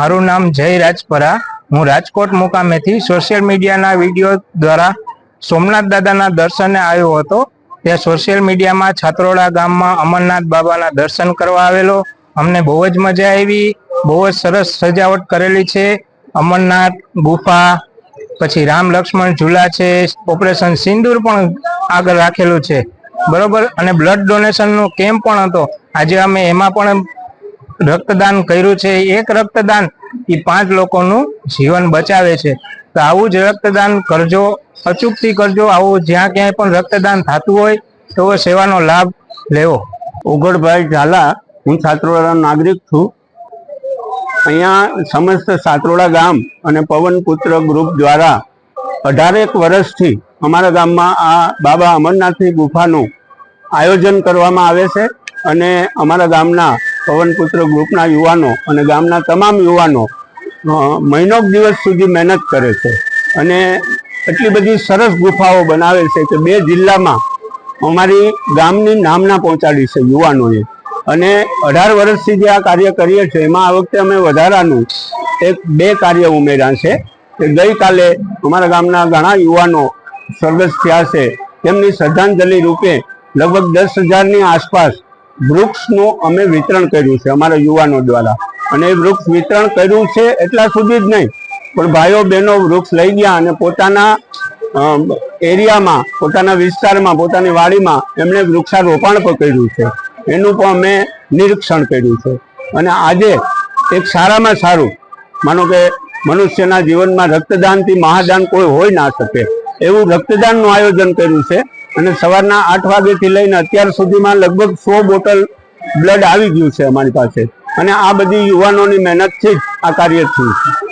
મારું નામ જય રાજપરા. હું રાજકોટ મુકામેથી સોશિયલ મીડિયાના વીડિયો દ્વારા સોમનાથ દાદાના દર્શને આવ્યો હતો. ત્યાં સોશિયલ મીડિયામાં છાત્રોડા ગામમાં અમરનાથ બાબાના દર્શન કરવા આવેલો. અમને બહુ જ મજા આવી, બહુ જ સરસ સજાવટ કરેલી છે. અમરનાથ, ગુફા, પછી રામ લક્ષ્મણ ઝૂલા છે, ઓપરેશન સિંદૂર પણ આગળ રાખેલું છે. બરોબર? અને બ્લડ ડોનેશનનો કેમ્પ પણ હતો. આજે અમે એમાં પણ રક્તદાન કર્યું છે. એક રક્તદાન એ પાંચ લોકોનું જીવન બચાવે છે. તો આવું જ રક્તદાન કરજો, અચૂકથી કરજો. આવું જ્યાં ક્યાંય પણ રક્તદાન થતું હોય, તો સેવાનો લાભ લેવો. ઉગડભાઈ ઝાલા, હું સાત્રોડા નાગરિક છું. અહીંયા સમસ્ત સાત્રોડા ગામ અને પવનપુત્ર ગ્રુપ દ્વારા અઢારેક વર્ષથી અમારા ગામમાં આ બાબા અમરનાથની ગુફાનું આયોજન કરવામાં આવે છે અને અમારા ગામના પવનપુત્ર ગ્રુપના યુવાનો અને ગામના તમામ યુવાનો મહિનો દિવસ સુધી મહેનત કરે છે. અને એટલી બધી સરસ ગુફાઓ બનાવે છે કે બે જિલ્લામાં અમારી ગામની નામના પહોંચાડી છે યુવાનોએ. અને અઢાર વર્ષથી જે આ કાર્ય કરીએ છીએ, એમાં આ વખતે અમે વધારાનું એક બે કાર્ય ઉમેર્યા છે. કે ગઈકાલે અમારા ગામના ઘણા યુવાનો સ્વર્ગસ્થ થયા છે. તેમની શ્રદ્ધાંજલિ રૂપે લગભગ દસ હજારની આસપાસ વૃક્ષનું અમે વિતરણ કર્યું છે અમારા યુવાનો દ્વારા. અને એ વૃક્ષ વિતરણ કર્યું છે એટલા સુધી જ નહીં. પણ ભાઈઓ બહેનો વૃક્ષ લઈ ગયા અને પોતાના એરિયામાં, પોતાના વિસ્તારમાં, પોતાની વાડીમાં એમણે વૃક્ષારોપણ પણ કર્યું છે. એનું પણ અમે નિરીક્ષણ કર્યું છે. અને આજે એક સારામાં સારું, માનો કે મનુષ્યના જીવનમાં રક્તદાનથી મહાદાન કોઈ હોઈ ના શકે. એવું રક્તદાનનું આયોજન કર્યું છે. અને સવારના આઠ વાગ્યાથી લઈને અત્યાર સુધીમાં લગભગ સો બોટલ બ્લડ આવી ગયું છે અમારી પાસે. અને આ બધી યુવાનોની મહેનતથી જ આ કાર્ય થયું છે.